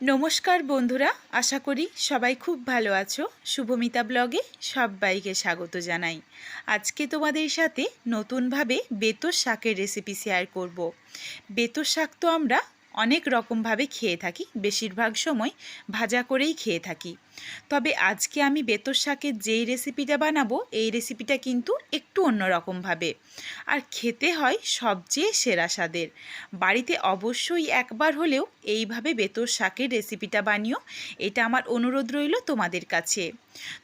নমস্কার বন্ধুরা, আশা করি সবাই খুব ভালো আছো শুভমিতা ব্লগে সবাইকে স্বাগত জানাই আজকে তোমাদের সাথে নতুনভাবে বেতর শাকের রেসিপি শেয়ার করব। বেতর শাক তো আমরা অনেক রকমভাবে খেয়ে থাকি, বেশিরভাগ সময় ভাজা করেই খেয়ে থাকি। তবে আজকে আমি বেতর শাকের যেই রেসিপিটা বানাবো, এই রেসিপিটা কিন্তু একটু অন্যরকমভাবে আর খেতে হয় সবচেয়ে সেরা স্বাদের। বাড়িতে অবশ্যই একবার হলেও এইভাবে বেতর শাকের রেসিপিটা বানিও, এটা আমার অনুরোধ রইল তোমাদের কাছে।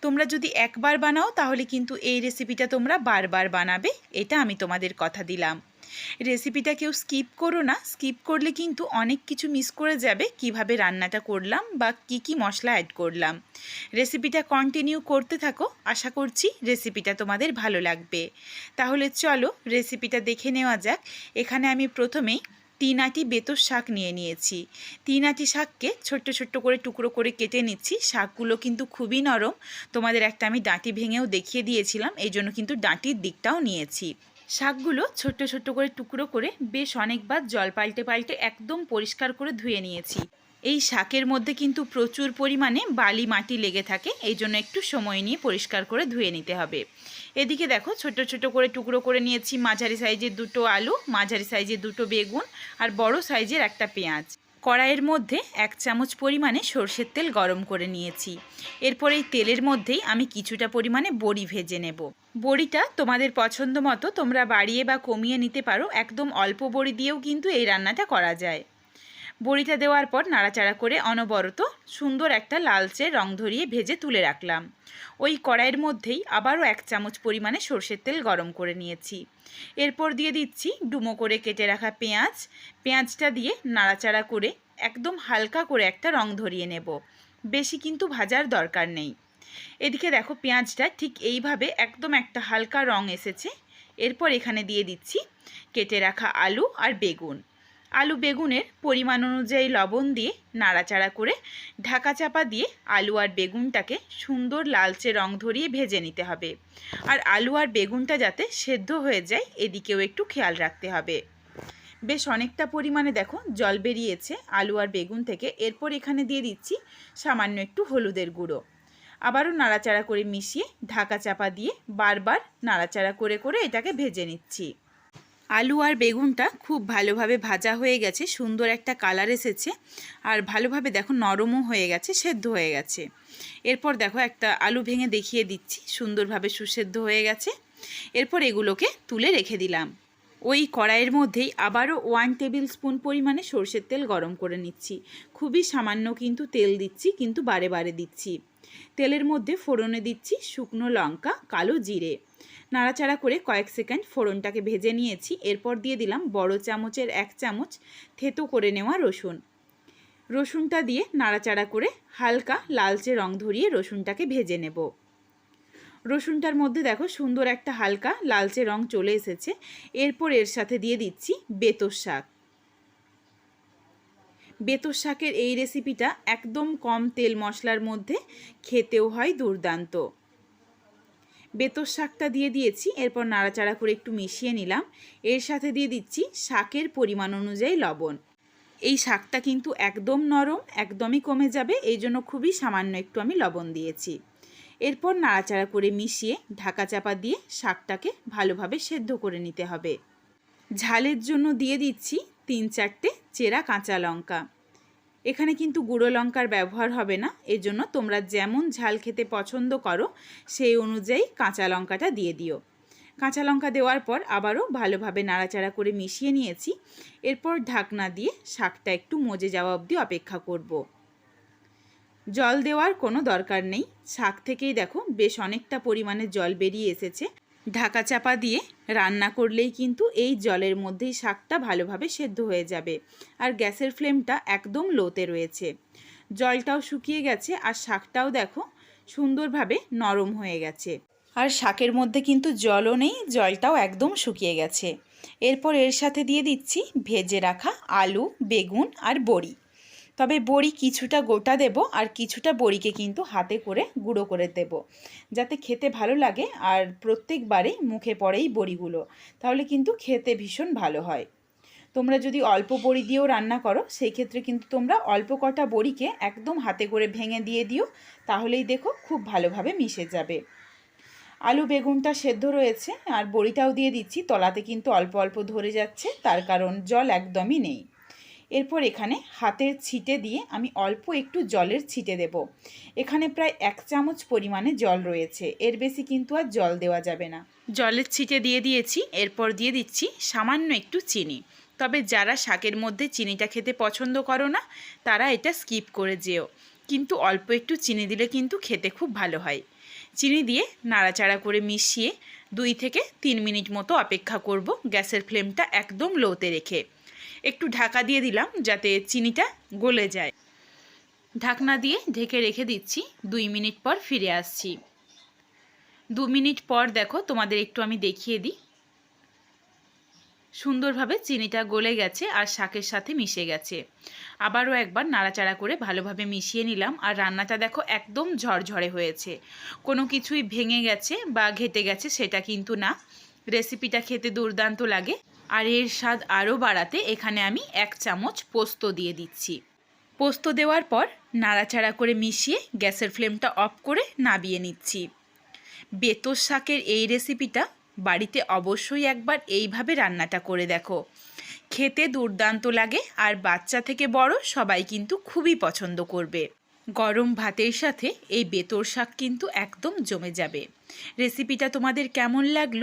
তোমরা যদি একবার বানাও, তাহলে কিন্তু এই রেসিপিটা তোমরা বারবার বানাবে, এটা আমি তোমাদের কথা দিলাম। রেসিপিটা কেউ স্কিপ করো না। স্কিপ করলে কিন্তু অনেক কিছু মিস করে যাবে। কীভাবে রান্নাটা করলাম বা কি কি মশলা অ্যাড করলাম। রেসিপিটা কন্টিনিউ করতে থাকো। আশা করছি রেসিপিটা তোমাদের ভালো লাগবে। তাহলে চলো রেসিপিটা দেখে নেওয়া যাক। এখানে আমি প্রথমেই তিন আটি বেতর শাক নিয়ে নিয়েছি। তিন আটি শাককে ছোট্ট ছোট্ট করে টুকরো করে কেটে নিচ্ছি। শাকগুলো কিন্তু খুবই নরম। তোমাদের একটা আমি ডাঁটি ভেঙেও দেখিয়ে দিয়েছিলাম। এই জন্য কিন্তু ডাঁটির দিকটাও নিয়েছি। শাকগুলো ছোট্ট ছোট্ট করে টুকরো করে বেশ অনেকবার জল পাল্টে পাল্টে একদম পরিষ্কার করে ধুয়ে নিয়েছি। এই শাকের মধ্যে কিন্তু প্রচুর পরিমাণে বালি মাটি লেগে থাকে, এই জন্য একটু সময় নিয়ে পরিষ্কার করে ধুয়ে নিতে হবে। এদিকে দেখো ছোট ছোট করে টুকরো করে নিয়েছি মাঝারি সাইজের দুটো আলু, মাঝারি সাইজের দুটো বেগুন আর বড় সাইজের একটা পেঁয়াজ। কড়াইয়ের মধ্যে এক চামচ পরিমাণে সর্ষের তেল গরম করে নিয়েছি। এরপর এই তেলের মধ্যেই আমি কিছুটা পরিমাণে বড়ি ভেজে নেব। বড়িটা তোমাদের পছন্দ মতো তোমরা বাড়িয়ে বা কমিয়ে নিতে পারো। একদম অল্প বড়ি দিয়েও কিন্তু এই রান্নাটা করা যায়। বড়িটা দেওয়ার পর নাড়াচাড়া করে অনবরত সুন্দর একটা লালচে রং ধরিয়ে ভেজে তুলে রাখলাম। ওই কড়াইয়ের মধ্যেই আবারও এক চামচ পরিমাণে সর্ষের তেল গরম করে নিয়েছি। এরপর দিয়ে দিচ্ছি ডুমো করে কেটে রাখা পেঁয়াজ। পেঁয়াজটা দিয়ে নাড়াচাড়া করে একদম হালকা করে একটা রং ধরিয়ে নেব। বেশি কিন্তু ভাজার দরকার নেই। এদিকে দেখো পেঁয়াজটা ঠিক এইভাবে একদম একটা হালকা রং এসেছে। এরপর এখানে দিয়ে দিচ্ছি কেটে রাখা আলু আর বেগুন। আলু বেগুনের পরিমাণ অনুযায়ী লবণ দিয়ে নাড়াচাড়া করে ঢাকা চাপা দিয়ে আলু আর বেগুনটাকে সুন্দর লালচে রং ধরিয়ে ভেজে নিতে হবে। আর আলু আর বেগুনটা যাতে সেদ্ধ হয়ে যায়, এদিকেও একটু খেয়াল রাখতে হবে। বেশ অনেকটা পরিমাণে দেখো জল বেরিয়েছে আলু আর বেগুন থেকে। এরপর এখানে দিয়ে দিচ্ছি সামান্য একটু হলুদের গুঁড়ো। আবারও নাড়াচাড়া করে মিশিয়ে ঢাকা চাপা দিয়ে বারবার নাড়াচাড়া করে করে এটাকে ভেজে নিচ্ছি। আলু আর বেগুনটা খুব ভালোভাবে ভাজা হয়ে গেছে, সুন্দর একটা কালার এসেছে আর ভালোভাবে দেখো নরমও হয়ে গেছে, সেদ্ধ হয়ে গেছে। এরপর দেখো একটা আলু ভেঙে দেখিয়ে দিচ্ছি, সুন্দরভাবে সুসেদ্ধ হয়ে গেছে। এরপর এগুলোকে তুলে রেখে দিলাম। ওই কড়াইয়ের মধ্যেই আবারও ওয়ান টেবিল স্পুন পরিমাণে সর্ষের তেল গরম করে নিচ্ছি। খুবই সামান্য কিন্তু তেল দিচ্ছি, কিন্তু বারে বারে দিচ্ছি। তেলের মধ্যে ফোড়নে দিচ্ছি শুকনো লঙ্কা, কালো জিরে। নাড়াচাড়া করে কয়েক সেকেন্ড ফোড়নটাকে ভেজে নিয়েছি। এরপর দিয়ে দিলাম বড় চামচের এক চামচ থেতো করে নেওয়া রসুন। রসুনটা দিয়ে নাড়াচাড়া করে হালকা লালচে রং ধরিয়ে রসুনটাকে ভেজে নেব। রসুনটার মধ্যে দেখো সুন্দর একটা হালকা লালচে রং চলে এসেছে। এরপর এর সাথে দিয়ে দিচ্ছি বেতর শাক। বেতর শাকের এই রেসিপিটা একদম কম তেল মশলার মধ্যে খেতেও হয় দুর্দান্ত। বেতর শাকটা দিয়ে দিয়েছি, এরপর নাড়াচাড়া করে একটু মিশিয়ে নিলাম। এর সাথে দিয়ে দিচ্ছি শাকের পরিমাণ অনুযায়ী লবণ। এই শাকটা কিন্তু একদম নরম, একদমই কমে যাবে, এই জন্য খুবই সামান্য একটু আমি লবণ দিয়েছি। এরপর নাড়াচাড়া করে মিশিয়ে ঢাকা চাপা দিয়ে শাকটাকে ভালোভাবে সেদ্ধ করে নিতে হবে। ঝালের জন্য দিয়ে দিচ্ছি তিন চারটে চেরা কাঁচা লঙ্কা। এখানে কিন্তু গুঁড়ো লঙ্কার ব্যবহার হবে না। এজন্য তোমরা যেমন ঝাল খেতে পছন্দ করো, সেই অনুযায়ী কাঁচা লঙ্কাটা দিয়ে দিও। কাঁচা লঙ্কা দেওয়ার পর আবারও ভালোভাবে নাড়াচাড়া করে মিশিয়ে নিয়েছি। এরপর ঢাকনা দিয়ে শাকটা একটু মজে যাওয়া অবধি অপেক্ষা করব। জল দেওয়ার কোনো দরকার নেই। শাক থেকেই দেখো, বেশ অনেকটা পরিমাণে জল বেরিয়ে এসেছে। ঢাকা চাপা দিয়ে রান্না করলেই কিন্তু এই জলের মধ্যেই শাকটা ভালোভাবে সেদ্ধ হয়ে যাবে। আর গ্যাসের ফ্লেমটা একদম লোতে রয়েছে। জলটাও শুকিয়ে গেছে আর শাকটাও দেখো সুন্দরভাবে নরম হয়ে গেছে। আর শাকের মধ্যে কিন্তু জলও নেই, জলটাও একদম শুকিয়ে গেছে। এরপর এর সাথে দিয়ে দিচ্ছি ভেজে রাখা আলু, বেগুন আর বড়ি। তবে বড়ি কিছুটা গোটা দেব আর কিছুটা বড়িকে কিন্তু হাতে করে গুঁড়ো করে দেব, যাতে খেতে ভালো লাগে আর প্রত্যেকবারেই মুখে পড়েই বড়িগুলো, তাহলে কিন্তু খেতে ভীষণ ভালো হয়। তোমরা যদি অল্প বড়ি দিয়েও রান্না করো সেই ক্ষেত্রে কিন্তু তোমরা অল্প কটা বড়িকে একদম হাতে করে ভেঙে দিয়ে দিও, তাহলেই দেখো খুব ভালোভাবে মিশে যাবে। আলু বেগুনটা সেদ্ধ রয়েছে, আর বড়িটাও দিয়ে দিচ্ছি, তলাতে কিন্তু অল্প অল্প ধরে যাচ্ছে, তার কারণ জল একদমই নেই। এরপর এখানে হাতের ছিটে দিয়ে আমি অল্প একটু জলের ছিটে দেব। এখানে প্রায় এক চামচ পরিমাণে জল রয়েছে। এর বেশি কিন্তু আর জল দেওয়া যাবে না। জলের ছিটে দিয়ে দিয়েছি। এরপর দিয়ে দিচ্ছি সামান্য একটু চিনি। তবে যারা শাকের মধ্যে চিনিটা খেতে পছন্দ করো না, তারা এটা স্কিপ করে যেও। কিন্তু অল্প একটু চিনি দিলে কিন্তু খেতে খুব ভালো হয়। চিনি দিয়ে নাড়াচাড়া করে মিশিয়ে দুই থেকে তিন মিনিট মতো অপেক্ষা করব। গ্যাসের ফ্লেমটা একদম লোতে রেখে। একটু ঢাকা দিয়ে দিলাম যাতে চিনিটা গলে যায়। ঢাকনা দিয়ে ঢেকে রেখে দিচ্ছি, দুই মিনিট পর ফিরে আসছি। দু মিনিট পর দেখো তোমাদের একটু আমি দেখিয়ে দিই। সুন্দরভাবে চিনিটা গলে গেছে আর শাকের সাথে মিশে গেছে। আবারও একবার নাড়াচাড়া করে ভালোভাবে মিশিয়ে নিলাম আর রান্নাটা দেখো একদম ঝরঝরে হয়েছে। কোনো কিছুই ভেঙে গেছে বা ঘেটে গেছে সেটা কিন্তু না। রেসিপিটা খেতে দুর্দান্ত লাগে। আর এর স্বাদ আরও বাড়াতে এখানে আমি এক চামচ পোস্ত দিয়ে দিচ্ছি। পোস্ত দেওয়ার পর নাড়াচাড়া করে মিশিয়ে গ্যাসের ফ্লেমটা অফ করে নাবিয়ে নিচ্ছি। বেতর শাকের এই রেসিপিটা বাড়িতে অবশ্যই একবার এইভাবে রান্নাটা করে দেখো। খেতে দুর্দান্ত লাগে আর বাচ্চা থেকে বড় সবাই কিন্তু খুবই পছন্দ করবে। গরম ভাতের সাথে এই বেতর শাক কিন্তু একদম জমে যাবে। রেসিপিটা তোমাদের কেমন লাগল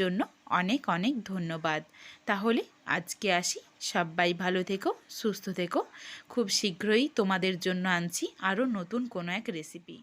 জন্য অনেক অনেক ধন্যবাদ। তাহলে আজকে আসি। সবাই ভালো থেকো, সুস্থ থেকো। খুব শীঘ্রই তোমাদের জন্য আনছি আরও নতুন কোনো এক রেসিপি